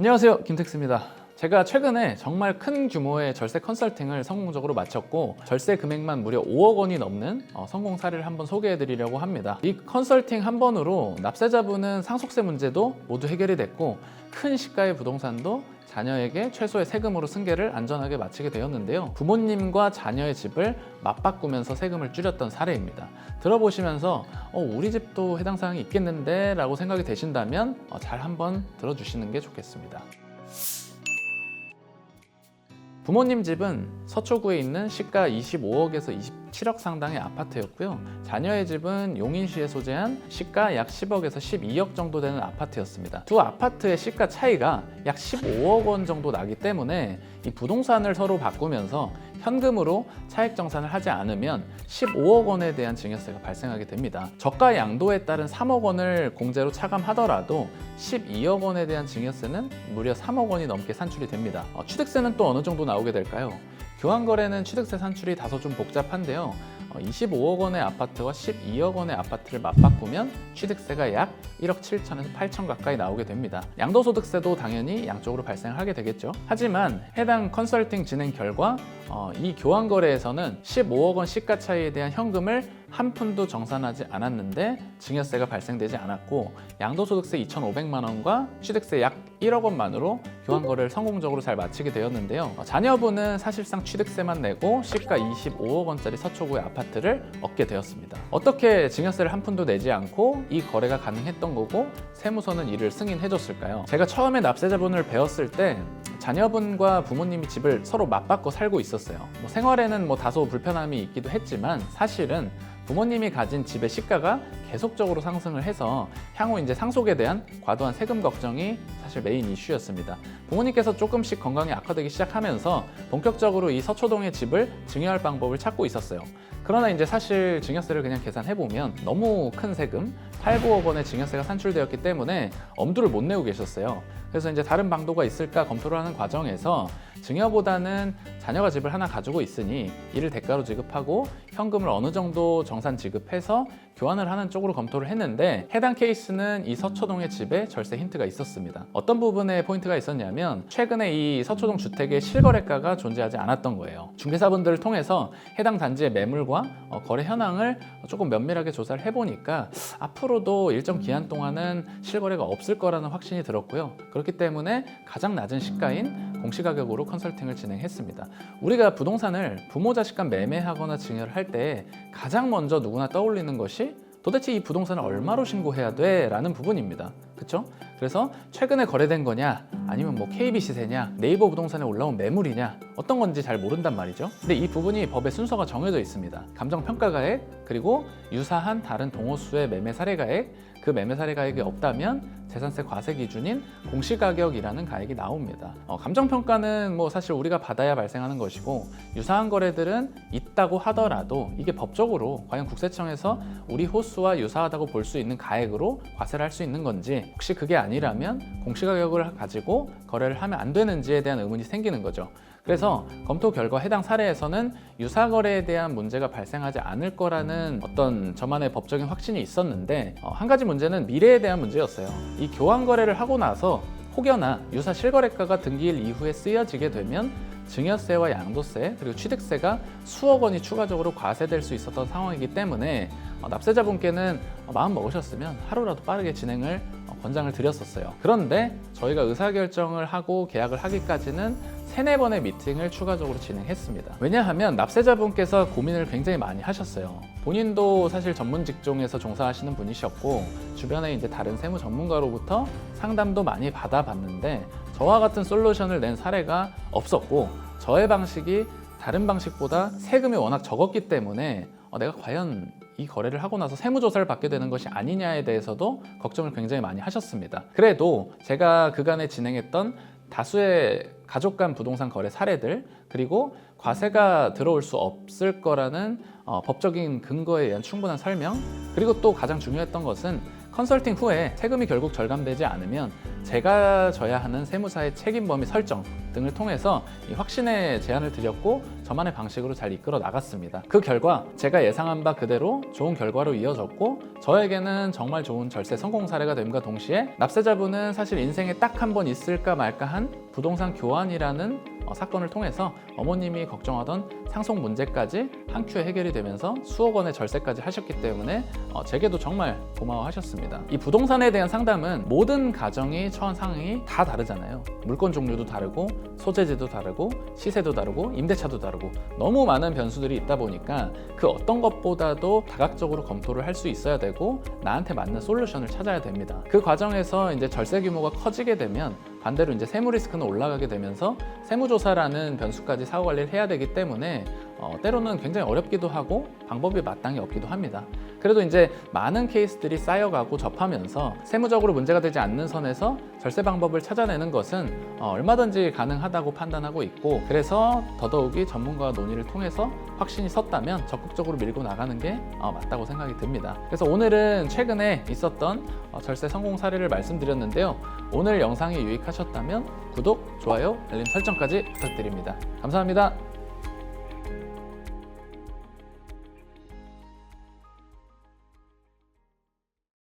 안녕하세요 김택스입니다. 제가 최근에 정말 큰 규모의 절세 컨설팅을 성공적으로 마쳤고 절세 금액만 무려 5억 원이 넘는 어, 성공 사례를 한번 소개해 드리려고 합니다. 이 컨설팅 한 번으로 납세자분은 상속세 문제도 모두 해결이 됐고 큰 시가의 부동산도 자녀에게 최소의 세금으로 승계를 안전하게 마치게 되었는데요. 부모님과 자녀의 집을 맞바꾸면서 세금을 줄였던 사례입니다. 들어보시면서 어, 우리 집도 해당 사항이 있겠는데 라고 생각이 되신다면 어, 잘 한번 들어주시는 게 좋겠습니다. 부모님 집은 서초구에 있는 시가 25억에서 27억 상당의 아파트였고요. 자녀의 집은 용인시에 소재한 시가 약 10억에서 12억 정도 되는 아파트였습니다. 두 아파트의 시가 차이가 약 15억 원 정도 나기 때문에 이 부동산을 서로 바꾸면서 현금으로 차액 정산을 하지 않으면 15억 원에 대한 증여세가 발생하게 됩니다. 저가 양도에 따른 3억 원을 공제로 차감하더라도 12억 원에 대한 증여세는 무려 3억 원이 넘게 산출이 됩니다. 어, 취득세는 또 어느 정도 나오게 될까요? 교환거래는 취득세 산출이 다소 좀 복잡한데요. 어, 25억 원의 아파트와 12억 원의 아파트를 맞바꾸면 취득세가 약 1억 7천에서 8천 가까이 나오게 됩니다. 양도소득세도 당연히 양쪽으로 발생하게 되겠죠. 하지만 해당 컨설팅 진행 결과 어, 이 교환거래에서는 15억 원 시가 차이에 대한 현금을 한 푼도 정산하지 않았는데 증여세가 발생되지 않았고 양도소득세 2,500만 원과 취득세 약 1억 원만으로 교환거래를 성공적으로 잘 마치게 되었는데요. 어, 자녀분은 사실상 취득세만 내고 시가 25억 원짜리 서초구의 아파트를 얻게 되었습니다. 어떻게 증여세를 한 푼도 내지 않고 이 거래가 가능했던 거고 세무서는 이를 승인해줬을까요? 제가 처음에 납세자분을 배웠을 때 자녀분과 부모님이 집을 서로 맞바꿔 살고 있었어요. 뭐 생활에는 뭐 다소 불편함이 있기도 했지만 사실은 부모님이 가진 집의 시가가 계속적으로 상승을 해서 향후 이제 상속에 대한 과도한 세금 걱정이 사실 메인 이슈였습니다. 부모님께서 조금씩 건강이 악화되기 시작하면서 본격적으로 이 서초동의 집을 증여할 방법을 찾고 있었어요. 그러나 이제 사실 증여세를 그냥 계산해 보면 너무 큰 세금, 8, 9억 원의 증여세가 산출되었기 때문에 엄두를 못 내고 계셨어요. 그래서 이제 다른 방도가 있을까 검토를 하는 과정에서 증여보다는 자녀가 집을 하나 가지고 있으니 이를 대가로 지급하고 현금을 어느 정도 정산 지급해서 교환을 하는 쪽 으로 검토를 했는데 해당 케이스는 이 서초동의 집에 절세 힌트가 있었습니다. 어떤 부분에 포인트가 있었냐면 최근에 이 서초동 주택의 실거래가가 존재하지 않았던 거예요. 중개사분들을 통해서 해당 단지의 매물과 어, 거래 현황을 조금 면밀하게 조사를 해보니까 앞으로도 일정 기한 동안은 실거래가 없을 거라는 확신이 들었고요. 그렇기 때문에 가장 낮은 시가인 공시가격으로 컨설팅을 진행했습니다. 우리가 부동산을 부모 자식 간 매매하거나 증여를 할 때 가장 먼저 누구나 떠올리는 것이 도대체 이 부동산을 얼마로 신고해야 돼? 라는 부분입니다. 그렇죠? 그래서 최근에 거래된 거냐 아니면 뭐 KB 시세냐 네이버 부동산에 올라온 매물이냐 어떤 건지 잘 모른단 말이죠. 근데 이 부분이 법의 순서가 정해져 있습니다. 감정 평가가액 그리고 유사한 다른 동호수의 매매 사례가액 그 매매 사례가액이 없다면 재산세 과세 기준인 공시가격이라는 가액이 나옵니다. 어, 감정평가는 뭐 사실 우리가 받아야 발생하는 것이고 유사한 거래들은 있다고 하더라도 이게 법적으로 과연 국세청에서 우리 호수와 유사하다고 볼 수 있는 가액으로 과세를 할 수 있는 건지 혹시 그게 아니라면 공시가격을 가지고 거래를 하면 안 되는지에 대한 의문이 생기는 거죠. 그래서 검토 결과 해당 사례에서는 유사 거래에 대한 문제가 발생하지 않을 거라는 어떤 저만의 법적인 확신이 있었는데 어, 한 가지 문제는 미래에 대한 문제였어요. 이 교환 거래를 하고 나서 혹여나 유사 실거래가가 등기일 이후에 쓰여지게 되면 증여세와 양도세 그리고 취득세가 수억 원이 추가적으로 과세될 수 있었던 상황이기 때문에 어, 납세자분께는 어, 마음 먹으셨으면 하루라도 빠르게 진행을 어, 권장을 드렸었어요. 그런데 저희가 의사결정을 하고 계약을 하기까지는 세네 번의 미팅을 추가적으로 진행했습니다. 왜냐하면 납세자분께서 고민을 굉장히 많이 하셨어요. 본인도 사실 전문 직종에서 종사하시는 분이셨고 주변에 이제 다른 세무 전문가로부터 상담도 많이 받아봤는데 저와 같은 솔루션을 낸 사례가 없었고 저의 방식이 다른 방식보다 세금이 워낙 적었기 때문에 어, 내가 과연 이 거래를 하고 나서 세무조사를 받게 되는 것이 아니냐에 대해서도 걱정을 굉장히 많이 하셨습니다. 그래도 제가 그간에 진행했던 다수의 가족 간 부동산 거래 사례들 그리고 과세가 들어올 수 없을 거라는 어, 법적인 근거에 의한 충분한 설명 그리고 또 가장 중요했던 것은 컨설팅 후에 세금이 결국 절감되지 않으면 제가 져야 하는 세무사의 책임 범위 설정 등을 통해서 이 확신의 제안을 드렸고 저만의 방식으로 잘 이끌어 나갔습니다. 그 결과 제가 예상한 바 그대로 좋은 결과로 이어졌고 저에게는 정말 좋은 절세 성공 사례가 됨과 동시에 납세자분은 사실 인생에 딱 한 번 있을까 말까 한 부동산 교환이라는 어, 사건을 통해서 어머님이 걱정하던 상속 문제까지 한 큐에 해결이 되면서 수억 원의 절세까지 하셨기 때문에 어, 제게도 정말 고마워하셨습니다. 이 부동산에 대한 상담은 모든 가정이 처한 상황이 다 다르잖아요. 물건 종류도 다르고 소재지도 다르고 시세도 다르고 임대차도 다르고 너무 많은 변수들이 있다 보니까 그 어떤 것보다도 다각적으로 검토를 할 수 있어야 되고 나한테 맞는 솔루션을 찾아야 됩니다. 그 과정에서 이제 절세 규모가 커지게 되면 반대로 이제 세무 리스크는 올라가게 되면서 세무조사라는 변수까지 사후 관리를 해야 되기 때문에 어, 때로는 굉장히 어렵기도 하고 방법이 마땅히 없기도 합니다. 그래도 이제 많은 케이스들이 쌓여가고 접하면서 세무적으로 문제가 되지 않는 선에서 절세 방법을 찾아내는 것은 어, 얼마든지 가능하다고 판단하고 있고 그래서 더더욱이 전문가와 논의를 통해서 확신이 섰다면 적극적으로 밀고 나가는 게 어, 맞다고 생각이 듭니다. 그래서 오늘은 최근에 있었던 어, 절세 성공 사례를 말씀드렸는데요. 오늘 영상이 유익하셨다면 구독, 좋아요, 알림 설정까지 부탁드립니다. 감사합니다.